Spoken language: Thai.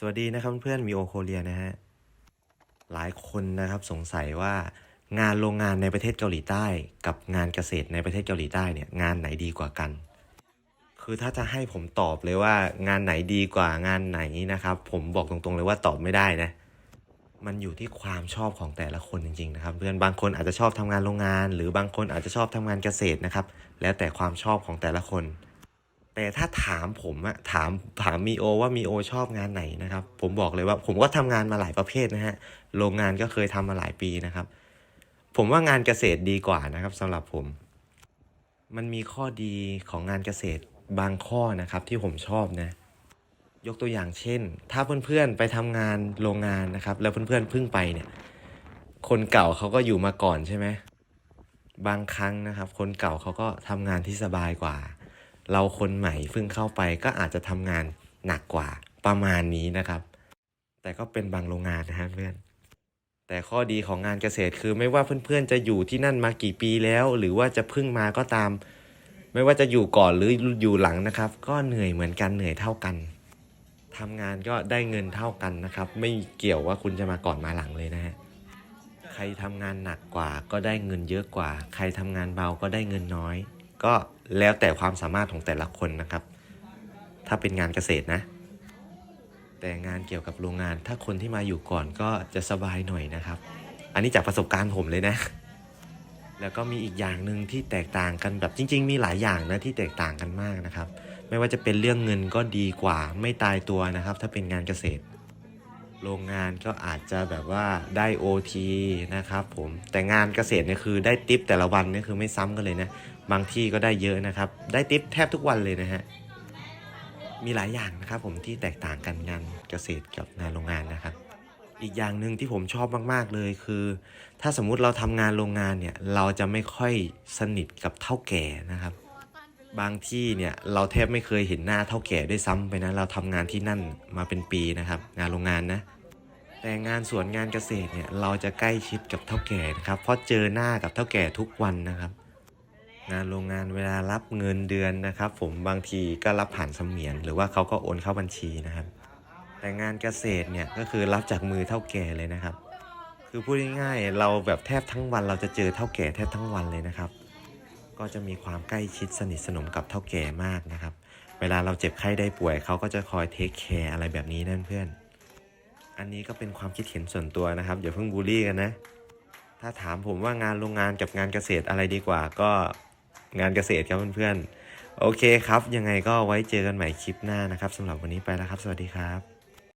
สวัสดีนะครับเพื่อนมีโอโคเรียนะฮะ หลายคนนะครับสงสัยว่างานโรงงานในประเทศเกาหลีใต้ กับงานเกษตรในประเทศเกาหลีใต้เนี่ยงานไหนดีกว่ากัน คือถ้าจะให้ผมตอบเลยว่างานไหนดีกว่างานไหนนะครับ ผมบอกตรงๆเลยว่าตอบไม่ได้นะ มันอยู่ที่ความชอบของแต่ละคนจริงๆนะครับ เพื่อนบางคนอาจจะชอบทำงานโรงงาน หรือบางคนอาจจะชอบทำงานเกษตรนะครับ แล้วแต่ความชอบของแต่ละคน แต่ถ้าถามผมอะถามถามมีโอว่ามีโอชอบงานไหนนะครับ ผมบอกเลยว่าผมก็ทำงานมาหลายประเภทนะฮะโรงงานก็เคยทำมาหลายปีนะครับ ผมว่างานเกษตรดีกว่านะครับสำหรับผม มันมีข้อดีของงานเกษตรบางข้อนะครับที่ผมชอบนะยกตัวอย่างเช่น ถ้าเพื่อนๆไปทำงานโรงงานนะครับ แล้วเพื่อนๆเพิ่งไปเนี่ย คนเก่าเขาก็อยู่มาก่อนใช่ไหมบางครั้งนะครับ คนเก่าเขาก็ทำงานที่สบายกว่า เราคนใหม่เพิ่งเข้าไปก็อาจจะทำงานหนักกว่าประมาณนี้นะครับ แต่ก็เป็นบางโรงงานนะฮะเพื่อน แต่ข้อดีของงานเกษตรคือไม่ว่าเพื่อนๆจะอยู่ที่นั่นมากี่ปีแล้ว หรือว่าจะเพิ่งมาก็ตาม ไม่ว่าจะอยู่ก่อนหรืออยู่หลังนะครับ ก็เหนื่อยเหมือนกันเหนื่อยเท่ากันทำงานก็ได้เงินเท่ากันนะครับ ไม่เกี่ยวว่าคุณจะมาก่อนมาหลังเลยนะฮะใครทำงานหนักกว่าก็ได้เงินเยอะกว่า ใครทำงานเบาก็ได้เงินน้อย ก็ แล้วแต่ความสามารถของแต่ละคนนะครับ ถ้าเป็นงานเกษตรนะ แต่งานเกี่ยวกับโรงงาน ถ้าคนที่มาอยู่ก่อนก็จะสบายหน่อยนะครับ อันนี้จากประสบการณ์ผมเลยนะ แล้วก็มีอีกอย่างหนึ่งที่แตกต่างกันแบบจริง ๆ มีหลายอย่างนะที่แตกต่างกันมากนะครับ ไม่ว่าจะเป็นเรื่องเงินก็ดีกว่าไม่ตายตัวนะครับ ถ้าเป็นงานเกษตร โรงงานก็อาจจะแบบว่าได้ OT นะครับผมแต่งานเกษตรเนี่ยคือได้ติปแต่ละวันเนี่ยคือไม่ซ้ำกันเลยนะบางที่ก็ได้เยอะนะครับ ได้ติปแทบทุกวันเลยนะฮะมีหลายอย่างนะครับผมที่แตกต่างกันงานเกษตรกับงานโรงงานนะครับ อีกอย่างหนึ่งที่ผมชอบมาก ๆ เลยคือ ถ้าสมมุติเราทำงานโรงงานเนี่ยเราจะไม่ค่อยสนิทกับเท่าแก่นะครับ บางที่เนี่ยเราแทบไม่เคยเห็นหน้าเท่าแก่ด้วยซ้ำไปนะเราทำงานที่นั่นมาเป็นปีนะครับ งานโรงงานนะ แต่งานสวนงานเกษตรเนี่ยเราจะใกล้ชิดกับเท่าแก่นะครับเพราะเจอหน้ากับเท่าแก่ทุกวันนะครับ งานโรงงานเวลารับเงินเดือนนะครับ ผมบางทีก็รับผ่านเสมียน หรือว่าเขาก็โอนเข้าบัญชีนะครับ แต่งานเกษตรเนี่ยก็คือรับจากมือเท่าแก่เลยนะครับ คือพูดง่ายๆเราแบบแทบทั้งวัน เราจะเจอเท่าแก่แทบทั้งวันเลยนะครับ ก็จะมีความใกล้ชิดสนิทสนมกับเท่าแก่มากนะครับ เวลาเราเจ็บไข้ได้ป่วยเขาก็จะคอยเทคแคร์อะไรแบบนี้นั่นเพื่อน อันนี้ก็เป็นความคิดเห็นส่วนตัวนะครับอย่าเพิ่งบูลลี่กันนะ ถ้าถามผมว่างานโรงงานกับงานเกษตรอะไรดีกว่า ก็งานเกษตรครับเพื่อนๆโอเคครับ ยังไงก็ไว้เจอกันใหม่คลิปหน้านะครับสำหรับวันนี้ไปแล้วครับ สวัสดีครับ